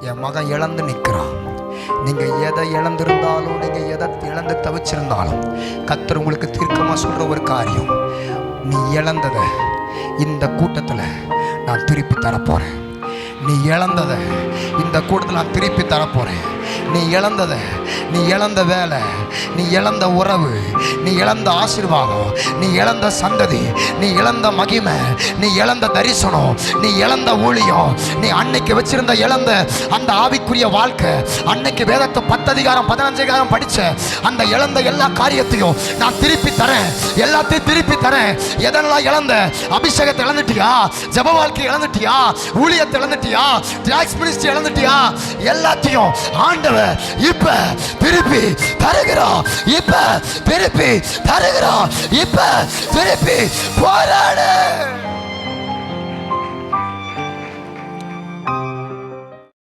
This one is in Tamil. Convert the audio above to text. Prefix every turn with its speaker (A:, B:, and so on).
A: என் மகன் இழந்து நிற்கிறான். நீங்கள் எதை இழந்திருந்தாலும் நீங்கள் எதை இழந்து தவிச்சிருந்தாலும் கத்தர் உங்களுக்கு தீர்க்கமாக சொல்கிற ஒரு காரியம் நீ இழந்ததை இந்த கூட்டத்தில் நான் திருப்பி தரப்போகிறேன் நீ இழந்ததை இந்த கூட்டத்தில் நான் திருப்பி தரப்போகிறேன் நீ இழந்ததை நீ இழந்த வேலை நீ இழந்த உறவு நீ இழந்த ஆசீர்வாதம் நீ இழந்த சந்ததி நீ இழந்த மகிமை நீ இழந்த தரிசனம் நீ இழந்த ஊழியம் நீ அன்னைக்கு வச்சிருந்த இழந்த அந்த ஆவிக்குரிய வாழ்க்கை அன்னைக்கு வேதத்தை பத்து அதிகாரம் பதினஞ்சு அதிகாரம் அந்த இழந்த எல்லா காரியத்தையும் நான் திருப்பி தரேன். எல்லாத்தையும் திருப்பி தரேன். எதெல்லாம் இழந்த? அபிஷேகத்தை இழந்துட்டியா? ஜப வாழ்க்கை இழந்துட்டியா? ஊழியத்தை இழந்துட்டியா? Tracks ministry இழந்துட்டியா? எல்லாத்தையும் ஆண்டவர் இப்போ திருப்பி தருகிறான் இப்ப திருப்பி தருகிறான் இப்ப திருப்பி போராடு